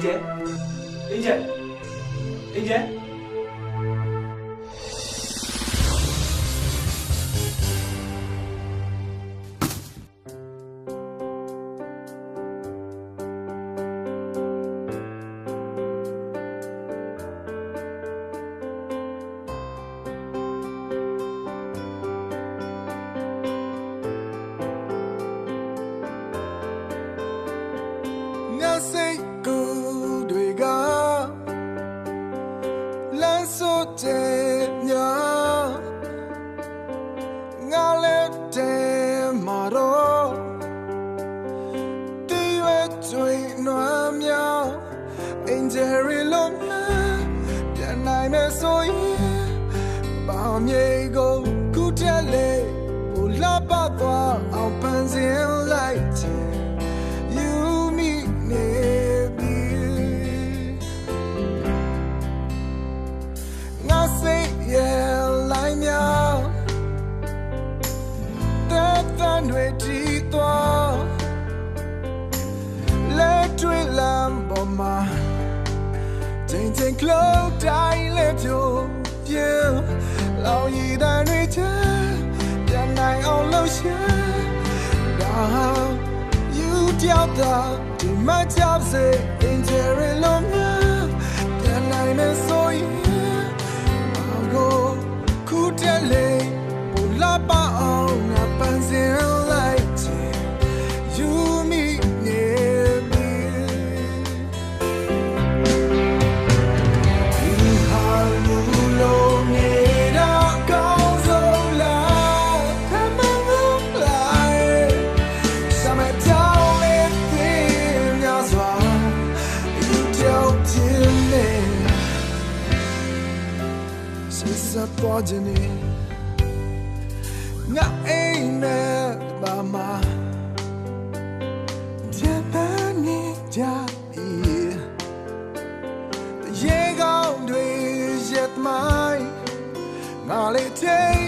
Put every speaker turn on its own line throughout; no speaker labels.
林杰林杰林杰
in very long Der Name so Bao nhiêu go Cụ trẻ lệ Bù lạ bà tòa Ông bàn You meet me Now sẽ yeah lại nhau Tết ta nuôi trí tòa Lê truy làm you doubt that my job's a injury long ဆက်သွားခြင်းနေငါအိမ်နဲ့ဘာမှဂျန်တန်နေကြပြီရေကောင်းတွေရက်မိုင်းငါလေးတဲ့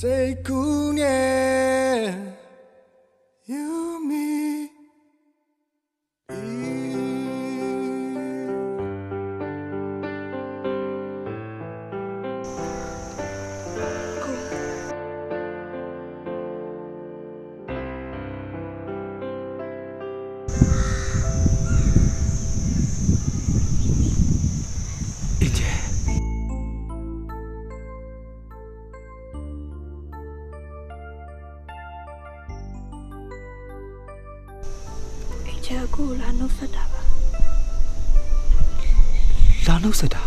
这姑娘
ချာကိုလာနှုတ်ဆက်တာပါ
လာနှုတ်ဆက်တာ